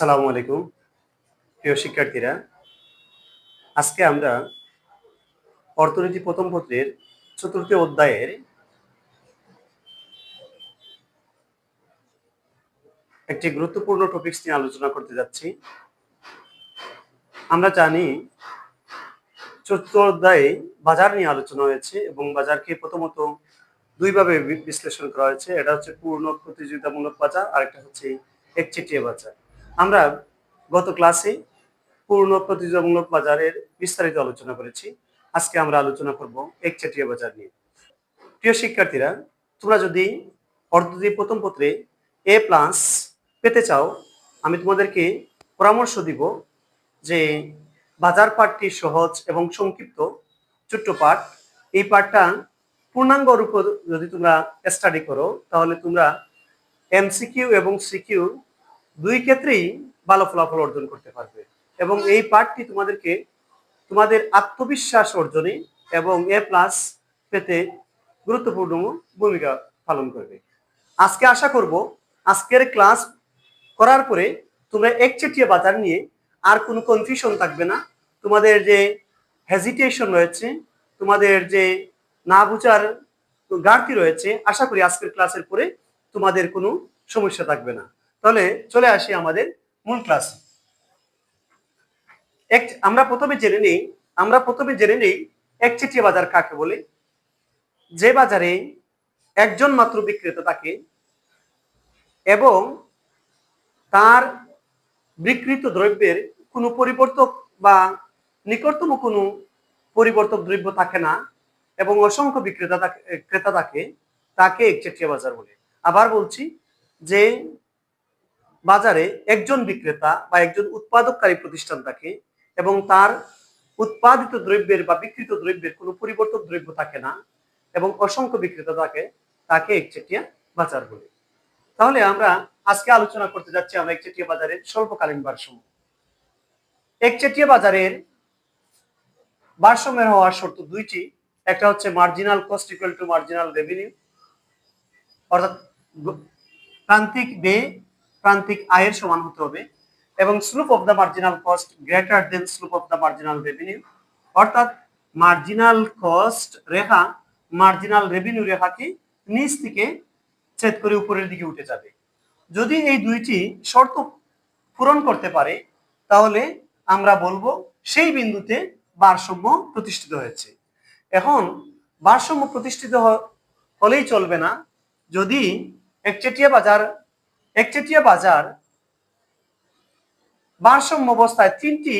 আসসালামু আলাইকুম, প্রিয় শিক্ষার্থীরা। আজকে আমরা অর্থনীতি প্রথম পত্রের চতুর্থ অধ্যায়ের একটি গুরুত্বপূর্ণ টপিকস নিয়ে আলোচনা করতে যাচ্ছি। আমরা জানি চতুর্থ অধ্যায়ে বাজার নিয়ে আলোচনা হয়েছে এবং বাজারকে প্রথমত দুইভাবে বিশ্লেষণ করা হয়েছে। এটা হচ্ছে পূর্ণ প্রতিযোগিতামূলক বাজার আর একটা হচ্ছে একচেটিয়া বাজার। আমরা গত ক্লাসে পূর্ণ প্রতিযোগিতামূলক বাজারের বিস্তারিত আলোচনা করেছি। আজকে আমরা আলোচনা করব একচেটিয়া বাজার নিয়ে। প্রিয় শিক্ষার্থীরা, তোমরা যদি অর্ধদ্বীপ প্রথম পত্রে এ প্লাস পেতে চাও, আমি তোমাদেরকে পরামর্শ দিব যে বাজার পাঠটি সহজ এবং সংক্ষিপ্ত, ছোট্ট পাঠ। এই পাঠটা পূর্ণাঙ্গ রূপ যদি তোমরা স্টাডি করো, তাহলে তোমরা এমসিকিউ এবং সিকিউ দুই ক্ষেত্রেই ভালো ফলাফল অর্জন করতে পারবে। এবং এই পাঠটি তোমাদেরকে তোমাদের আত্মবিশ্বাস অর্জনে এবং এ প্লাস পেতে গুরুত্বপূর্ণ ভূমিকা পালন করবে। আজকে আশা করব আজকের ক্লাস করার পরে তোমরা একচেটিয়া বাজার নিয়ে আর কোনো কনফিউশন থাকবে না। তোমাদের যে হেজিটেশন রয়েছে, তোমাদের যে না বুঝার ঘাটতি রয়েছে, আশা করি আজকের ক্লাসের পরে তোমাদের কোনো সমস্যা থাকবে না। তাহলে চলে আসি আমাদের মূল ক্লাস এক, আমরা প্রথমে জেনে নেই, আমরা প্রথমে জেনে নেই একচেটিয়া বাজার কাকে বলে। যে বাজারে একজন মাত্র বিক্রেতা থাকে এবং তার বিকৃত দ্রব্যের কোনো পরিবর্তক বা নিকটতম কোনো পরিবর্তক দ্রব্য থাকে না এবং অসংখ্য বিক্রেতা ক্রেতা থাকে, তাকে একচেটিয়া বাজার বলে। আবার বলছি যে বাজারে একজন বিক্রেতা বা একজন উৎপাদককারী প্রতিষ্ঠান থাকে এবং তার উৎপাদিত দ্রব্যের বা বিকৃত দ্রব্যের কোনো পরিবর্তক দ্রব্য থাকে না এবং অসংখ্য বিক্রেতা থাকে, তাকে একচেটিয়া বাজার বলে। তাহলে আমরা আজকে আলোচনা করতে যাচ্ছি আমরা একচেটিয়া বাজারের স্বল্পকালীন ভারসাম্য। একচেটিয়া বাজারের ভারসাম্যের হওয়ার শর্ত দুইটি। একটা হচ্ছে marginal cost equal to marginal revenue অর্থাৎ প্রান্তিক ব্যয় প্রান্তিক আয়ের সমান হতে হবে এবং slope of the marginal cost greater than slope of the marginal revenue অর্থাৎ মার্জিনাল কস্ট রেখা মার্জিনাল রেভিনিউ রেখাকে নিচ থেকে ছেদ করে উপরের দিকে উঠে যাবে। যদি এই দুইটি শর্ত পূরণ করতে পারে, তাহলে আমরা বলব সেই বিন্দুতে ভারসাম্য প্রতিষ্ঠিত হয়েছে। এখন ভারসাম্য প্রতিষ্ঠিত হলেই চলবে না। যদি একচেটিয়া বাজার একচেটিয়া বাজার ভারসাম্য অবস্থায় তিনটি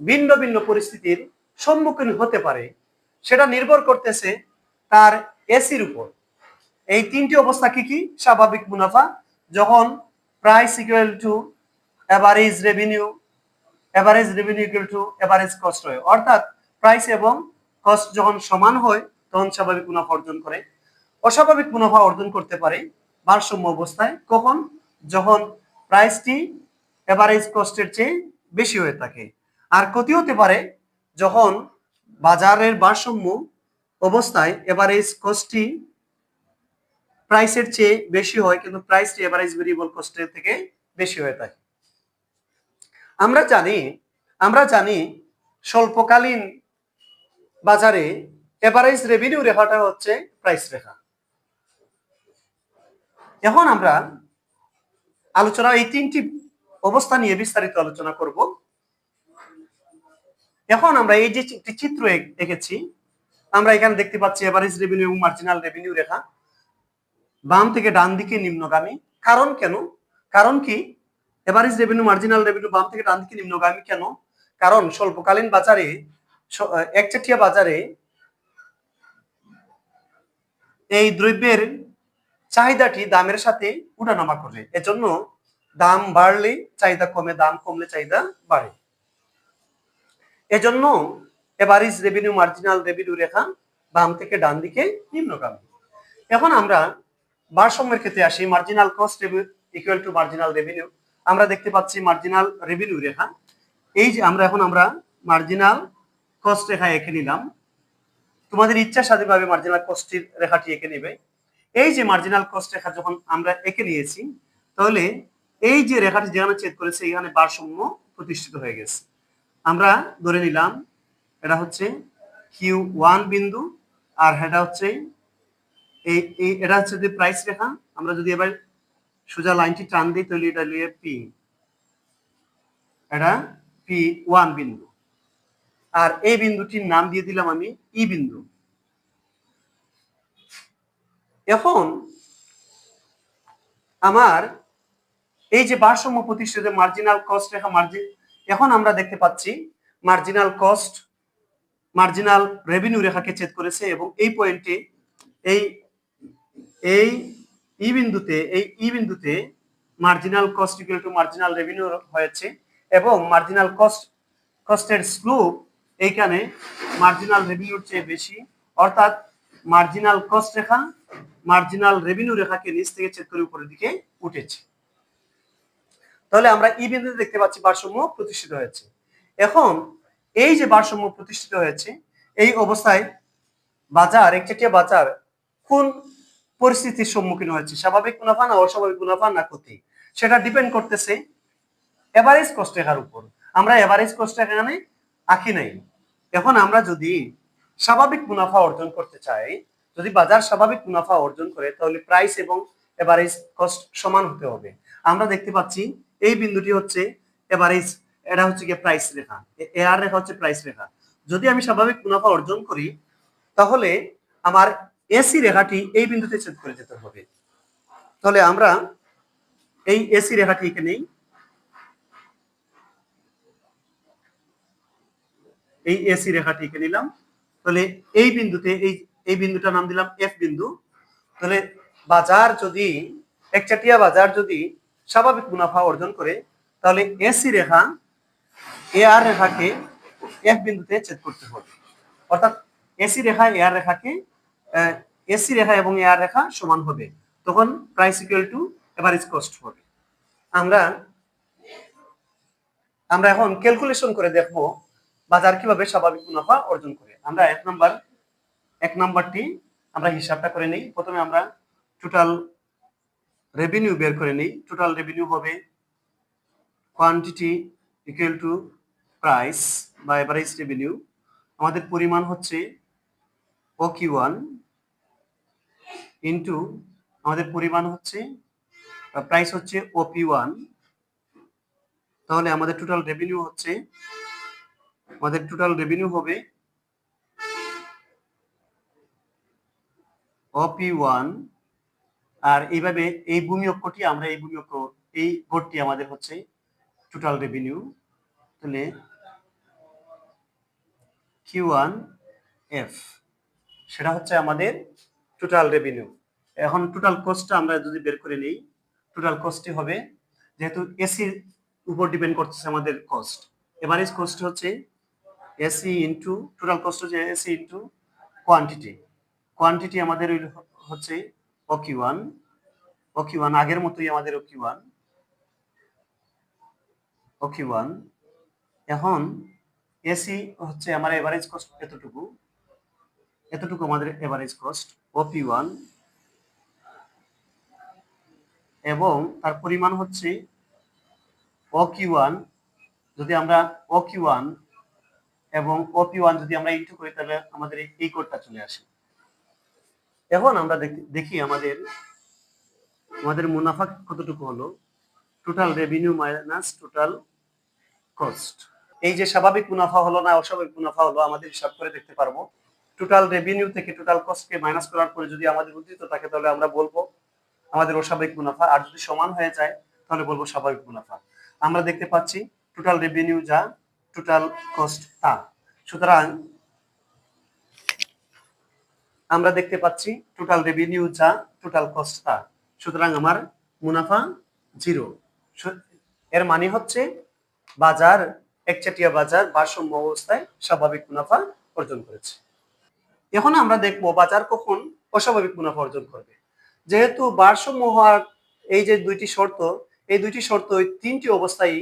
ভিন্ন ভিন্ন পরিস্থিতির সম্মুখীন হতে পারে। সেটা নির্ভর করতেছে তার এসির উপর। এই তিনটি অবস্থা কি কি? স্বাভাবিক মুনাফা, যখন price equal to average revenue average revenue equal to average cost হয়। অর্থাৎ প্রাইস এবং কস্ট যখন সমান হয়, তখন স্বাভাবিক মুনাফা অর্জন করে। অস্বাভাবিক মুনাফা অর্জন করতে পারে ভারসাম্য অবস্থায়। কখন? যখন প্রাইসটি এভারেজ কস্টের চেয়ে বেশি হয়ে থাকে। আর ক্ষতি হতে পারে যখন বাজারের ভারসাম্য অবস্থায় এভারেজ কস্টটি প্রাইসের চেয়ে বেশি হয়, কিন্তু প্রাইসটি এভারেজ ভেরিয়েবল কস্টের থেকে বেশি হয়ে থাকে। আমরা জানি আমরা জানি স্বল্পকালীন বাজারে এভারেজ রেভিনিউ রেখাটা হচ্ছে প্রাইস রেখা। এখন আমরা আলোচনা এই তিনটি অবস্থা নিয়ে বিস্তারিত আলোচনা করব। এখন আমরা এই যে একটি চিত্র এঁক- এঁকেছি আমরা এখানে দেখতে পাচ্ছি এভারেজ রেভিনিউ এবং মার্জিনাল রেভিনিউ রেখা। বাম থেকে ডান দিকে নিম্নগামী। কারণ কেন? কারণ কি? এভারেজ রেভিনিউ মার্জিনাল রেভিনিউ বাম থেকে ডান দিকে নিম্নগামী কেন? কারণ স্বল্পকালীন বাজারে, একচেটিয়া বাজারে এই দ্রব্যের চাহিদাটি দামের সাথে উঠানামা করে। এজন্য দাম বাড়লে চাহিদা কমে, দাম কমলে চাহিদা বাড়ে। এজন্য এভারেজ রেভিনিউ মার্জিনাল রেভিনিউ রেখা বাম থেকে ডান দিকে নিম্নগামী। এখন আমরা ভারসাম্যের ক্ষেত্রে আসি। Marginal cost equal to marginal revenue আমরা দেখতে পাচ্ছি মার্জিনাল রেভিনিউ রেখা। এই যে আমরা এখন আমরা মার্জিনাল কস্ট রেখা এঁকে নিলাম। তোমাদের ইচ্ছা স্বাধীনভাবে মার্জিনাল কস্টের রেখাটি এঁকে নেবে। এই যে মার্জিনাল কস্ট রেখা যখন আমরা এঁকে নিয়েছি, তাহলে এই যে রেখাটি যেখানে ছেদ করেছে, এখানে ভারসাম্য প্রতিষ্ঠিত হয়ে গেছে। আমরা ধরে নিলাম, এটা হচ্ছে কিউ ওয়ান বিন্দু, আর এটা হচ্ছে এই এটা হচ্ছে যে প্রাইস রেখা। আমরা যদি এবার সোজা লাইনটি টান দিই, তাহলে এটা লিয়ে পি এটা পি ওয়ান বিন্দু। আর এই বিন্দুটির নাম দিয়ে দিলাম আমি ই বিন্দু। এখন আমার এই যে ভারসাম্য প্রতিষ্ঠিত মার্জিনাল কস্ট রেখা মার্জিন এখন আমরা দেখতে পাচ্ছি মার্জিনাল কস্ট মার্জিনাল রেভিনিউ রেখাকে ছেদ করেছে এবং এই পয়েন্টে এই এই ই বিন্দুতে, এই ই বিন্দুতে marginal cost equal to marginal revenue হয়েছে এবং মার্জিনাল কস্ট কস্টের স্লোপ এইখানে মার্জিনাল রেভিনিউর চেয়ে বেশি, অর্থাৎ মার্জিনাল কস্ট রেখা মার্জিনাল রেভিনিউ রেখাকে নিচ থেকে ছেদ করে উপরের দিকে উঠেছে। তাহলে আমরা ই বিন্দুতে দেখতে পাচ্ছি ভারসাম্য প্রতিষ্ঠিত হয়েছে। এখন এই যে ভারসাম্য প্রতিষ্ঠিত হয়েছে, এই অবস্থায় বাজার, একচেটিয়া বাজার কোন পরিস্থিতির সম্মুখীন হয়েছে? স্বাভাবিক মুনাফা না অস্বাভাবিক মুনাফা না ক্ষতি? সেটা ডিপেন্ড করতেছে এভারেজ কস্ট রেখার উপর। আমরা এভারেজ কস্ট এখানে আঁকি নাই। এখন আমরা যদি স্বাভাবিক মুনাফা অর্জন করতে চাই যদি বাজার স্বাভাবিক মুনাফা অর্জন করে, তাহলে প্রাইস এবং এভারেজ কস্ট সমান হতে হবে। আমরা দেখতে পাচ্ছি এই বিন্দুটি হচ্ছে এভারেজ এটা হচ্ছে গিয়ে প্রাইস রেখা। এ আর রেখা হচ্ছে প্রাইস রেখা। যদি আমি স্বাভাবিক মুনাফা অর্জন করি, তাহলে আমার এসি রেখাটি এই বিন্দুতে ছেদ করে যেতে হবে। তাহলে আমরা এই এসি রেখাটি এখানে এই এসি রেখাটি এঁকে নিলাম। তাহলে এই বিন্দুতে এই এই বিন্দুটার নাম দিলাম এফ বিন্দু। তাহলে বাজার যদি, একচাটিয়া বাজার যদি স্বাভাবিক মুনাফা অর্জন করে, তাহলে এসি রেখা এ আর রেখাকে এফ বিন্দুতে ছেদ করতে হবে। অর্থাৎ এসি রেখা এ আর রেখাকে এসি রেখা এবং এ আর রেখা সমান হবে। তখন price equal to average cost হবে। আমরা আমরা এখন ক্যালকুলেশন করে দেখব বাজার কীভাবে স্বাভাবিক মুনাফা অর্জন করে। আমরা এক নাম্বার এক নাম্বারটি আমরা হিসাবটা করে নিই। প্রথমে আমরা টোটাল রেভিনিউ বের করে নিই। টোটাল রেভিনিউ হবে কোয়ান্টিটি ইকুয়াল টু প্রাইস বা এভারেজ রেভিনিউ আমাদের পরিমাণ হচ্ছে ও কিউ ওয়ান ইন্টু আমাদের পরিমাণ হচ্ছে প্রাইস হচ্ছে ওপি ওয়ান তাহলে আমাদের টোটাল রেভিনিউ হচ্ছে, আমাদের টোটাল রেভিনিউ হবে ওপি ওয়ান আর এইভাবে এই ভূমি অক্ষটি আমরা এই ভূমি অক্ষ, এই ভোটটি আমাদের হচ্ছে টোটাল রেভিনিউ তাহলে কিউ ওয়ান এফ সেটা হচ্ছে আমাদের টোটাল রেভিনিউ এখন টোটাল কস্টটা আমরা যদি বের করে নিই টোটাল কস্টটি হবে, যেহেতু এসির উপর ডিপেন্ড করতেছে আমাদের কস্ট এভারেজ কস্ট হচ্ছে এসি ইন্টু টোটাল কস্ট হচ্ছে এসি ইন্টু কোয়ান্টিটি কোয়ান্টিটি আমাদের হচ্ছে O Q one O Q one আগের মতোই আমাদের O Q one O Q one এখন এসি হচ্ছে আমার এভারেজ কস্ট এতটুকু এতটুকু আমাদের এভারেজ কস্ট ওপি ওয়ান এবং তার পরিমাণ হচ্ছে ওকি ওয়ান যদি আমরা ওকি ওয়ান এবং ওপি ওয়ান যদি আমরা ইন্টু করি, তাহলে আমাদের এই কোডটা চলে আসে। এখন আমরা দেখি আমাদের আমাদের মুনাফা কতটুকু হলো? Total revenue minus total cost এই যে স্বাভাবিক মুনাফা হলো না অস্বাভাবিক মুনাফা হলো, আমাদের হিসাব করে দেখতে পারব। টোটাল রেভিনিউ থেকে টোটাল কস্টকে মাইনাস করার পরে যদি আমাদের উদ্দিত থাকে, তাহলে আমরা বলব আমাদের অস্বাভাবিক মুনাফা। আর যদি সমান হয়ে যায়, তাহলে বলব স্বাভাবিক মুনাফা। আমরা দেখতে পাচ্ছি টোটাল রেভিনিউ যা টোটাল কস্ট তা সুতরাং আমরা দেখতে পাচ্ছি টোটাল রেভিনিউ যা টোটাল কস্ট তা সুতরাং আমার মুনাফা জিরো এর মানে হচ্ছে বাজার, একচাটিয়া বাজার, ভারসাম্য অবস্থায় স্বাভাবিক মুনাফা অর্জন করেছে। এখন আমরা দেখব বাজার কখন অস্বাভাবিক মুনাফা অর্জন করবে। যেহেতু ভারসাম্য হওয়ার এই যে দুইটি শর্ত, এই দুইটি শর্ত তিনটি অবস্থায়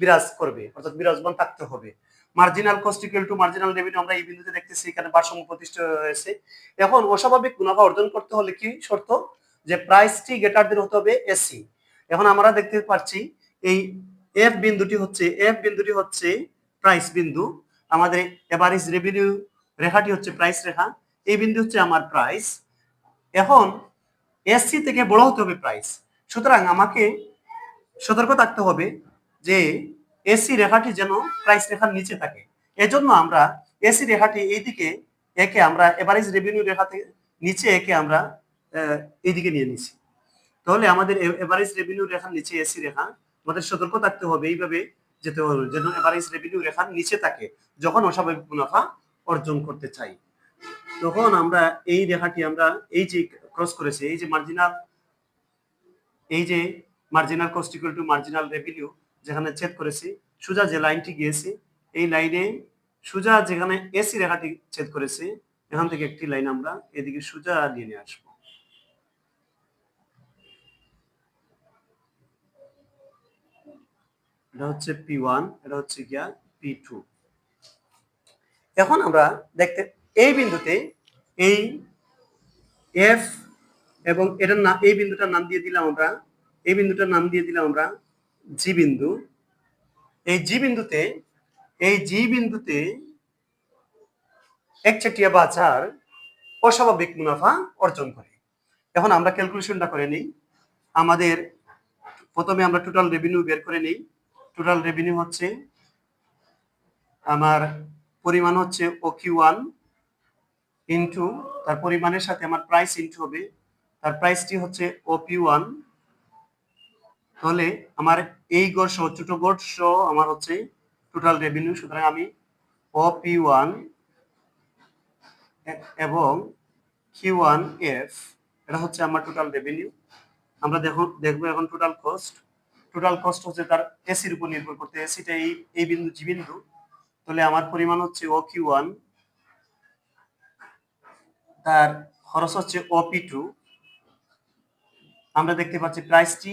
বিরাজ করবে, অর্থাৎ বিরাজমান থাকতে হবে। Marginal cost equal to marginal revenue আমরা এই বিন্দুতে দেখতেছি, এখানে ভারসাম্য প্রতিষ্ঠা হয়েছে। এখন অস্বাভাবিক মুনাফা অর্জন করতে হলে কি শর্ত? যে প্রাইসটি গ্রেটার দেন হতে হবে এসি এখন আমরা দেখতে পাচ্ছি, এই এফ বিন্দুটি হচ্ছে এফ বিন্দুটি হচ্ছে প্রাইস বিন্দু। আমাদের এভারেজ রেভিনিউ রেখাটি হচ্ছে প্রাইস রেখা। এই বিন্দু হচ্ছে আমার প্রাইস এখন এসসি থেকে বড় হতে হবে প্রাইস সুতরাং আমাকে সতর্ক থাকতে হবে যে এসি রেখাটি যেন প্রাইস রেখার নিচে থাকে। এজন্য আমরা এসি রেখাটি এইদিকে একে আমরা এভারেজ রেভিনিউ রেখা থেকে নিচে একে আমরা এইদিকে নিয়ে নিছি। তাহলে আমাদের এভারেজ রেভিনিউ রেখার নিচে এসি রেখা, আমাদের সতর্ক থাকতে হবে, এইভাবে যেতে হবে, যেন এভারেজ রেভিনিউ রেখার নিচে থাকে, যখন অস্বাভাবিক মুনাফা অর্জন করতে চাই। তখন আমরা এই রেখাটি আমরা এই যে ক্রস করেছি, এই যে মার্জিনাল এই যে marginal cost equal to marginal revenue যেখানে ছেদ করেছি, সোজা যে লাইনটি গিয়েছে, এই লাইনে সোজা যেখানে এসি রেখাটি ছেদ করেছে, এখান থেকে একটি লাইন আমরা এদিকে সোজা নিয়ে নিয়ে আসব। এটা হচ্ছে পি ওয়ান, এটা হচ্ছে গিয়া পি টু। এখন আমরা দেখতে, এই বিন্দুতে এই এফ এবং এটার নাম এই বিন্দুটার নাম দিয়ে দিলাম আমরা, এই বিন্দুটার নাম দিয়ে দিলাম আমরা জি বিন্দু এই জি বিন্দুতে এই জি বিন্দুতে একচেটিয়া বাজার অস্বাভাবিক মুনাফা অর্জন করে। এখন আমরা ক্যালকুলেশনটা করে নিই। আমাদের প্রথমে আমরা টোটাল রেভিনিউ বের করে নিই। টোটাল রেভিনিউ হচ্ছে আমার পরিমাণ হচ্ছে ওকিউ ওয়ান ইন্টু তার পরিমাণের সাথে আমার প্রাইস ইন্টু হবে। তার প্রাইসটি হচ্ছে ওপি ওয়ান তাহলে আমার এই গড় সহ, ছোট গড় সহ আমার হচ্ছে টোটাল রেভিনিউ সুতরাং আমি ওপি ওয়ান এবং কিউ ওয়ান এফ এটা হচ্ছে আমার টোটাল রেভিনিউ আমরা দেখো, দেখব এখন টোটাল কস্ট টোটাল কস্ট হচ্ছে তার এসির উপর নির্ভর করতে এসিটা এই এই বিন্দু জি বিন্দু। তাহলে আমার পরিমাণ হচ্ছে ও কিউ ওয়ান তার খরচ হচ্ছে ওপি টু আমরা দেখতে পাচ্ছি প্রাইসটি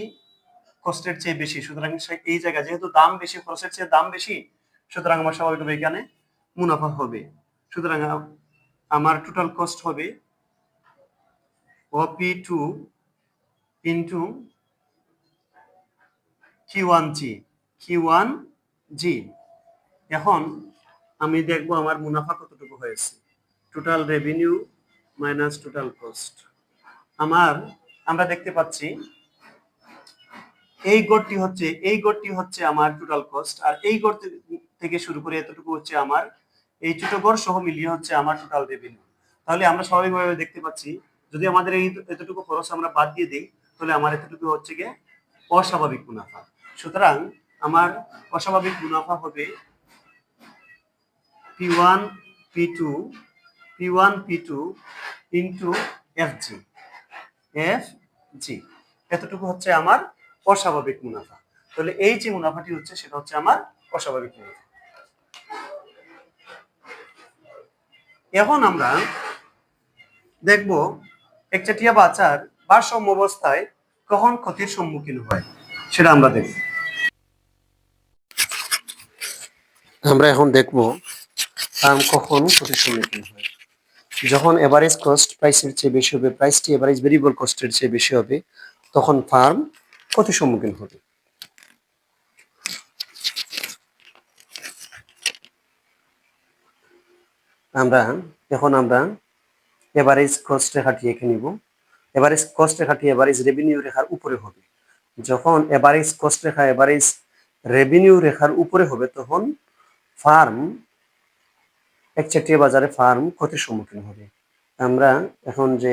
কস্টের চেয়ে বেশি। সুতরাং এই জায়গায় যেহেতু দাম বেশি খরচের চেয়ে দাম বেশি, সুতরাং আমার স্বাভাবিকভাবে এখানে মুনাফা হবে। সুতরাং আমার টোটাল কস্ট হবে O P two into Q one G Q one G এখন আমি দেখব আমার মুনাফা কতটুকু হয়েছে। Total revenue minus total cost আমার, আমরা দেখতে পাচ্ছি এই গড়টি হচ্ছে, এই গড়টি হচ্ছে আমার টোটাল কস্ট আর এই গড় থেকে শুরু করে এতটুকু হচ্ছে আমার, এই ছোট গড় সহ মিলিয়ে হচ্ছে আমার টোটাল রেভিনিউ তাহলে আমরা স্বাভাবিকভাবে দেখতে পাচ্ছি, যদি আমাদের এই এতটুকু খরচ আমরা বাদ দিয়ে দিই, তাহলে আমার এতটুকু হচ্ছে গিয়ে অস্বাভাবিক মুনাফা। সুতরাং আমার অস্বাভাবিক মুনাফা হবে P one P two P one P two into F G F G এতটুকু হচ্ছে আমার অস্বাভাবিক মুনাফা। তাহলে এই যে মুনাফাটি হচ্ছে, সেটা হচ্ছে আমার অস্বাভাবিক মুনাফা। এখন আমরা দেখব একচাটিয়া বাজার ভারসাম্য অবস্থায় কখন ক্ষতির সম্মুখীন হয়, সেটা আমরা দেখব। আমরা এখন দেখব ফার্ম কখন ক্ষতির সম্মুখীন হয়। যখন এভারেজ কস্ট প্রাইসের চেয়ে বেশি হবে প্রাইসটি এভারেজ ভেরিয়েবল কস্টের চেয়ে বেশি হবে, তখন ফার্ম ক্ষতির সম্মুখীন হবে? আমরা এখন আমরা এভারেজ কস্ট রেখাটি এঁকে নিব? এভারেজ কস্ট রেখাটি এভারেজ রেভিনিউ রেখার উপরে হবে। যখন এভারেজ কস্ট রেখা, এভারেজ রেভিনিউ রেখার উপরে হবে, তখন ফার্ম একচেটিয়া বাজারে ফার্ম ক্ষতির সম্মুখীন হবে। আমরা এখন যে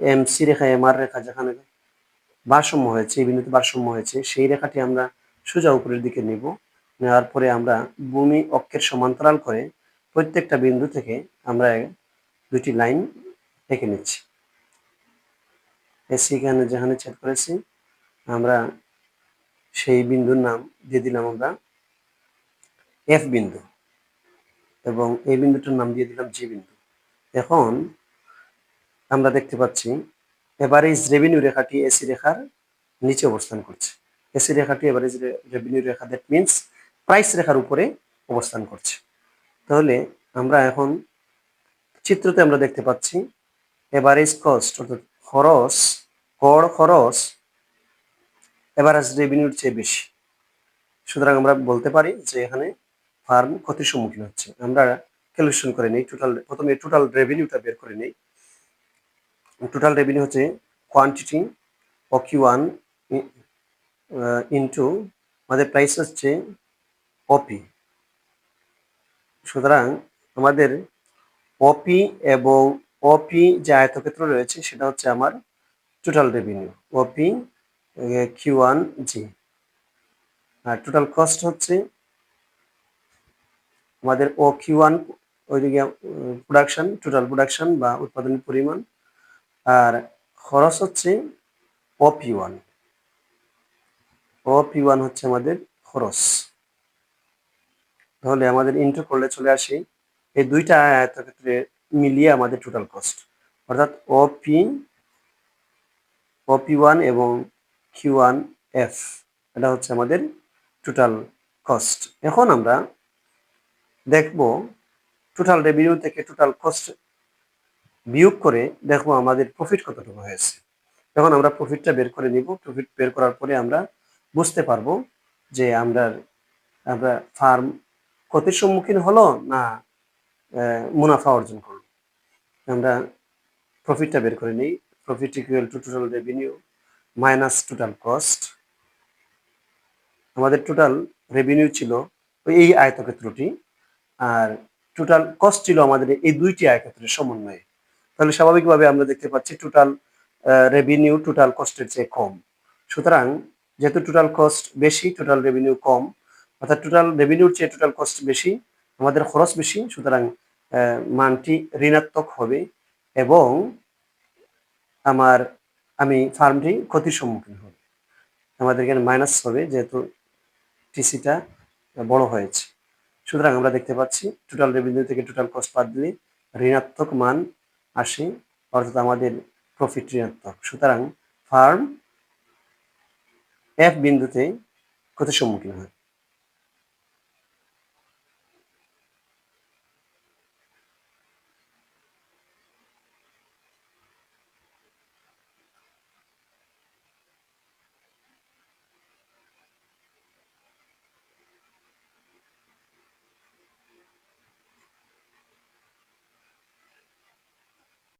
এমসি রেখা এমআর রেখা যেখানে ভারসাম্য হয়েছে, এই বিন্দুতে ভারসাম্য হয়েছে, সেই রেখাটি আমরা সোজা উপরের দিকে নেব। নেওয়ার পরে আমরা ভূমি অক্ষের সমান্তরাল করে প্রত্যেকটা বিন্দু থেকে আমরা দুটি লাইন এঁকে নিচ্ছি। এখানে যেখানে ছেদ করেছি, আমরা সেই বিন্দুর নাম দিয়ে দিলাম আমরা এফ বিন্দু এবং এই বিন্দুটার নাম দিয়ে দিলাম জি বিন্দু। এখন আমরা দেখতে পাচ্ছি এভারেজ রেভিনিউ রেখাটি এসি রেখার নিচে অবস্থান করছে। এসি রেখাটি এভারেজ রেভিনিউ রেখা দ্যাট মিনস প্রাইস রেখার উপরে অবস্থান করছে। তাহলে আমরা এখন চিত্রতে আমরা দেখতে পাচ্ছি এভারেজ কস্ট অর্থাৎ খরচ, গড় খরচ এভারেজ রেভিনিউর চেয়ে বেশি। সুতরাং আমরা বলতে পারি যে এখানে ফার্ম ক্ষতির সম্মুখীন হচ্ছে। আমরা ক্যালকুলেশন করে নেই টোটাল প্রথমে টোটাল রেভিনিউটা বের করে নেই। টোটাল রেভিনিউ হচ্ছে quantity O Q one into আমাদের প্রাইস হচ্ছে অপি সুতরাং আমাদের অপি এবং অপি যে আয়তক্ষেত্র রয়েছে সেটা হচ্ছে আমার total revenue O P Q one G আর টোটাল কস্ট হচ্ছে আমাদের ও কিউ ওয়ান ওইদিকে প্রোডাকশন টোটাল প্রোডাকশন বা উৎপাদনের পরিমাণ আর খরচ হচ্ছে O P one O P one হচ্ছে আমাদের খরচ। তাহলে আমাদের ইন্টু করলে চলে আসে এই দুইটা আয়তক্ষেত্রে মিলিয়ে আমাদের টোটাল কস্ট অর্থাৎ O P O P one এবং কিউ ওয়ান এফ এটা হচ্ছে আমাদের টোটাল কস্ট এখন আমরা দেখব টোটাল রেভিনিউ থেকে টোটাল কস্ট বিয়োগ করে দেখো আমাদের প্রফিট কতটুকু হয়েছে। এখন আমরা প্রফিটটা বের করে নিব। প্রফিট বের করার পরে আমরা বুঝতে পারব যে আমরা আমরা ফার্ম ক্ষতির সম্মুখীন হলো না মুনাফা অর্জন করল। আমরা প্রফিটটা বের করে নিই। Profit equal to total revenue minus total cost আমাদের টোটাল রেভিনিউ ছিল এই আয়তক্ষেত্রটি, আর টোটাল কস্ট ছিল আমাদের এই দুইটি আয়তক্ষেত্রের সমন্বয়ে। তাহলে স্বাভাবিকভাবে আমরা দেখতে পাচ্ছি টোটাল রেভিনিউ টোটাল কস্টের চেয়ে কম। সুতরাং যেহেতু টোটাল কস্ট বেশি টোটাল রেভিনিউ কম, অর্থাৎ টোটাল রেভিনিউর চেয়ে টোটাল কস্ট বেশি, আমাদের খরচ বেশি, সুতরাং মানটি ঋণাত্মক হবে এবং আমার, আমি ফার্মটি ক্ষতির সম্মুখীন হবে। আমাদের এখানে মাইনাস হবে যেহেতু টিসিটা বড় হয়েছে। সুতরাং আমরা দেখতে পাচ্ছি টোটাল রেভিনিউ থেকে টোটাল কস্ট বাদ দিলে ঋণাত্মক মান আসে অর্থাৎ আমাদের প্রফিট ঋণাত্মক। সুতরাং ফার্ম এফ বিন্দুতে ক্ষতির সম্মুখীন হয়।